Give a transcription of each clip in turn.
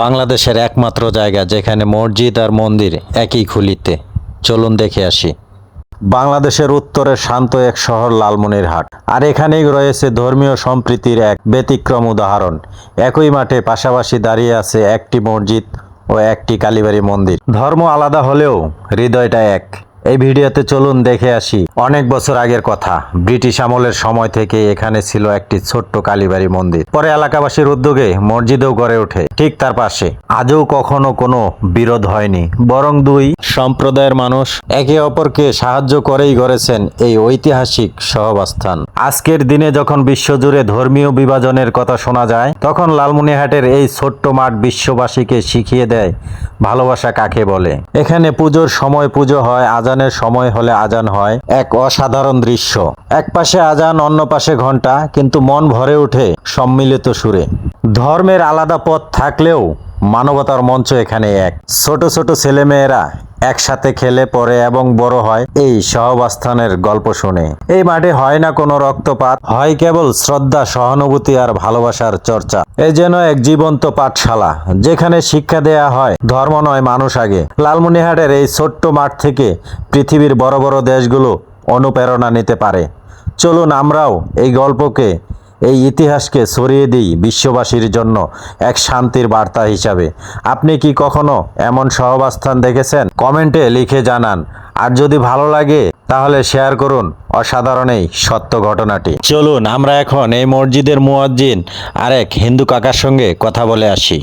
বাংলাদেশের একমাত্র জায়গা যেখানে মসজিদ আর মন্দির একই খুলিতে। চলুন দেখে আসি। বাংলাদেশের উত্তরে শান্ত এক শহর লালমনিরহাট। আর এখানেই রয়েছে ধর্মীয় সম্প্রীতির এক ব্যতিক্রম উদাহরণ। একই মাঠে পাশাপাশি দাঁড়িয়ে আছে একটি মসজিদ ও একটি কালীবাড়ি মন্দির। ধর্ম আলাদা হলেও হৃদয়টা এক। এই ভিডিওতে চলুন দেখে আসি। অনেক বছর আগের কথা, ব্রিটিশ আমলের সময় থেকে এখানে ছিল একটি ছোট্ট কালীবাড়ি মন্দির। পরে এলাকাবাসীর উদ্যোগে মসজিদও গড়ে ওঠে। ঠিক তার পাশে আজও কখনো কোনো বিরোধ হয়নি, বরং দুই সম্প্রদায়ের মানুষ একে অপরকে সাহায্য করেই গড়েছেন এই ঐতিহাসিক সহবাস্থান। আজকের দিনে যখন বিশ্বজুড়ে ধর্মীয় বিভাজনের কথা শোনা যায়, তখন লালমনিহাটের এই ছোট্ট মাঠ বিশ্ববাসীকে শিখিয়ে দেয়, ভালোবাসা কাকে বলে। এখানে পুজোর সময় পুজো হয় আজানের সময় হলে আজান হয়, এক অসাধারণ দৃশ্য। এক পাশে আজান, অন্য পাশে ঘণ্টা কিন্তু মন ভরে ওঠে সম্মিলিত সুরে। ধর্মের আলাদা পথ থাকলেও মানবতার মঞ্চ এখানে এক। ছোট ছোট ছেলেমেয়েরা একসাথে খেলে পড়ে এবং বড় হয়, এই সহবাস্থানের গল্প শুনে। এই মাঠে হয় না কোনো রক্তপাত, হয় কেবল শ্রদ্ধা, সহানুভূতি আর ভালোবাসার চর্চা। এই যেন এক জীবন্ত পাঠশালা, যেখানে শিক্ষা দেয়া হয়, ধর্ম নয় মানুষ আগে। লালমনিহাটের এই ছোট্ট মাঠ থেকে পৃথিবীর বড় বড় দেশগুলো অনুপ্রেরণা নিতে পারে। চলুন আমরাও এই গল্পকে এই ইতিহাসকে ছড়িয়ে দিই বিশ্ববাসীর জন্য এক শান্তির বার্তা হিসাবে। আপনি কি কখনো এমন সহবাস্থান দেখেছেন? কমেন্টে লিখে জানান। আর যদি ভালো লাগে, তাহলে শেয়ার করুন অসাধারণ এই সত্য ঘটনাটি। চলুন, আমরা এখন এই মসজিদের মুয়াজ্জিন আরেক হিন্দু কাকার সঙ্গে কথা বলে আসি।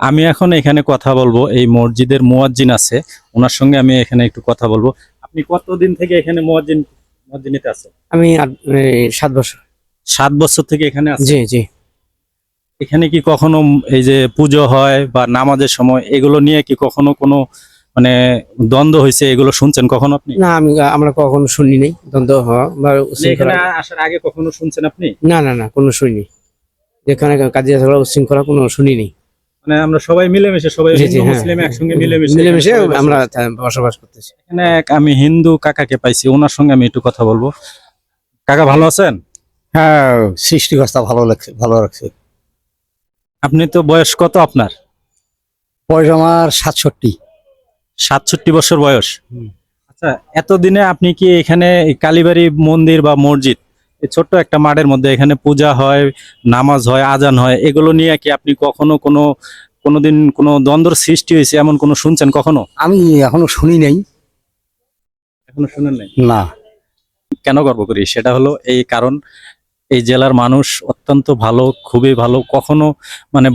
আমি এখন এখানে কথা বলব, এই মসজিদের মুয়াজ্জিন আছে। ওনার সঙ্গে আমি এখানে একটু কথা বলব। আপনি কতদিন থেকে এখানে মুয়াজ্জিন, মুয়াজ্জিনিতে আছেন? আমি সাত বছর। সাত বছর থেকে এখানে আছেন জি জি। এখানে কি কখনো এই যে পুজো হয় বা নামাজের সময় এগুলো নিয়ে কি কখনো কোনো মানে দ্বন্দ্ব হয়েছে? এগুলো শুনছেন কখনো আপনি? না আমি আমরা কখনো শুনি নাই দ্বন্দ্ব হওয়া বা মানে এখানে আসার আগে কখনো শুনছেন আপনি? না না না কোনো শুনি যেখানে কাজে ঝগড়া উচ্ছৃঙ্খলা কোনো শুনি নেই। মানে আমরা সবাই মিলেমিশে সবাই হ্যাঁ। মুসলিম একসঙ্গে মিলেমিশে মিলেমিশে আমরা বসবাস করতেছি। এখানে আমি হিন্দু কাকাকে পাইছি ওনার সঙ্গে আমি একটু কথা বলব। কাকা ভালো আছেন? হ্যাঁ। সৃষ্টিকর্তা ভালো লাগছে ভালো লাগছে আপনি তো বয়স কত আপনার? বয়স আমার সাতষট্টি। সাতষট্টি বছর বয়স। আচ্ছা এতদিনে আপনি কি এখানে কালীবাড়ি মন্দির বা মসজিদ ছোট্ট একটা মাঠের মধ্যে এখানে পূজা হয় নামাজ হয় আজান হয় এগুলো নিয়ে কি আপনি কখনো কোনো কোনোদিন কোনো দ্বন্দ্বর সৃষ্টি হয়েছে এমন কোনো শুনছেন কখনো? আমি এখনও শুনি নাই। এখনও শুনেন নাই? না। কেন গর্ব করি? সেটা হলো এই কারণ এই জেলার মানুষ অত্যন্ত ভালো, খুবই ভালো। কখনো মানে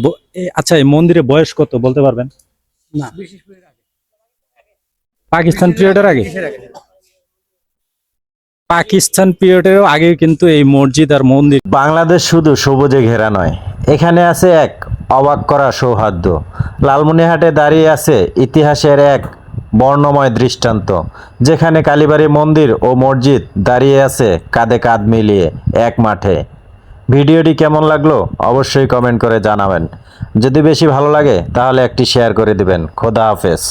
আচ্ছা এই মন্দিরে বয়স কত, বলতে পারবেন? না। পাকিস্তান পিরিয়ডের আগে? পাকিস্তান পিরিয়ডেরও আগে কিন্তু এই মসজিদ আর মন্দির। বাংলাদেশ শুধু সবুজে ঘেরা নয়, এখানে আছে এক অবাক করা সৌহার্দ্য। লালমনিহাটে দাঁড়িয়ে আছে ইতিহাসের এক বর্ণময় দৃষ্টান্ত, যেখানে কালীবাড়ি মন্দির ও মসজিদ দাঁড়িয়ে আছে কাঁধে কাঁধ মিলিয়ে এক মাঠে। ভিডিওটি কেমন লাগল অবশ্যই কমেন্ট করে জানাবেন। যদি বেশি ভালো লাগে তাহলে একটি শেয়ার করে দিবেন। খোদা হাফেজ।